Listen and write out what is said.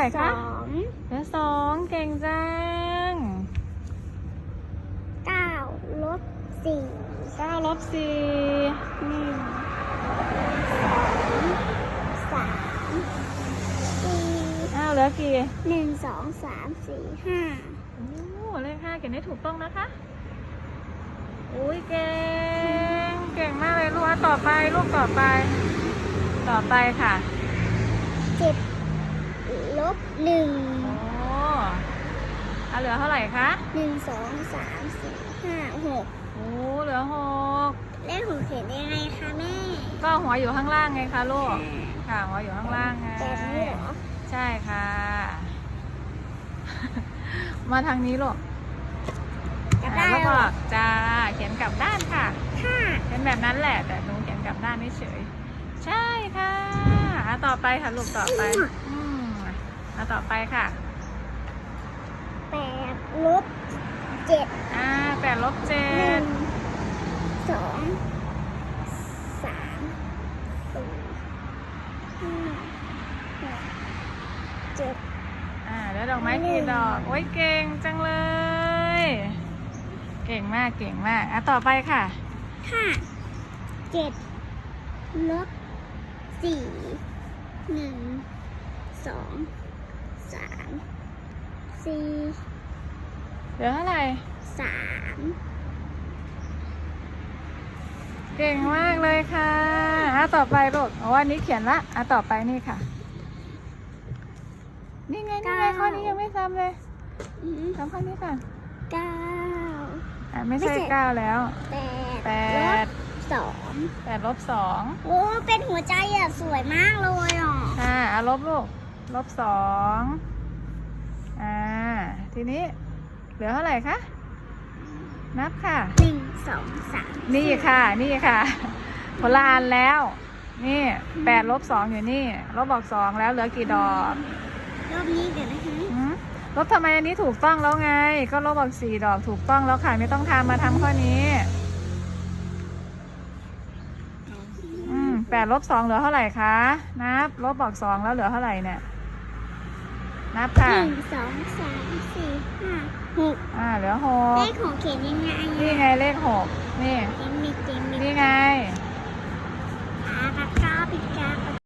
อสองเก่งจังเก้าลบสี่เก้าลบสี่หนึ่งสองสามสี่อ้าวเหลือกี่หนึ่งสองสามสี่ห้าโอ้เลขห้าเขียนได้ถูกต้องนะคะอุ้ยเก่งเก่งมากเลยลูกอะต่อไปลูกต่อไป ต่อไปค่ะเจ็ดล บหนึ่งโอ้อะเหลือเท่าไหร่คะหนึ่งสองสามสี่ห้าหกโอ้เหลือหกเลขของเขียนยังไงคะแม่ ก็หัวอยู่ข้างล่างไงคะลูกค่ะหัวอยู่ข้างล่างไงแบบนี้เหรอใช่ค่ะ มาทางนี้ลูกจะอะได้แล้วเหรก็อจะเขียนกลับด้านค่ะค่ะเป็นแบบนั้นแหละ แต่หนูเขียนกลับด้านเฉยๆใช่ค่ะอะ ต่อไปค่ะลูกต่อไปอืมอะ ต่อไปค่ะแปดลบเจ็ดอ่าแปดลบเจ็หนึ่ดงสองสามสี่ห้าหกเจ็ด อ่าแล้วดอกไม้กี่ดอกโอ้ยเก่งจังเลย เก่งมากเก่งมากอะต่อไปค่ะ ห้าเจ็ดลบสี่หนึ่งสอง สามสี่เหลือเท่าไหร่สามเก่งมากเลยค่ะอะต่อไปลูกอ๋ออันนี้เขียนละอะต่อไปนี่ค่ะ นี่ไงนี่ไงข้อนี้ยังไม่ซ้ำเลยอืมซ้ำข้อนี้ก่อนเก้าอะไม่ไม่ใช่ใช่เก้าแล้วแปดแปลดบสองแปดลบสองโอ้เป็นหัวใจอะสวยมากเลยอะค่ะอะลบลูก ลบสองอ่า ทีนี้ เหลือเท่าไหร่คะ นับค่ะ หนึ่งสองสามนี่ค่ะ นี่ค่ะคนละอันแล้ว นี่แปดลบสองอยู่นี่ ลบบอกสองแล้วเหลือกี่ดอกรอบนี้เดี๋ยวนะคะหืมลบทำไมอันนี้ถูกต้องแล้วไง ก็ลบบอกสี่ดอกถูกต้องแล้วค่ะ ไม่ต้องทำมาทำข้อนี้อืมแปดลบสองเหลือเท่าไหร่คะ นับ ลบบอกสองแล้วเหลือเท่าไหร่เนี่ย นับหค่ะนึ่งสองสามสี่ห้าหกอ่าเหลือหเลกขของเขียนยังไงนี่ไงเลขหกนี่ เต็มมีเต็มมีนี่ไงเ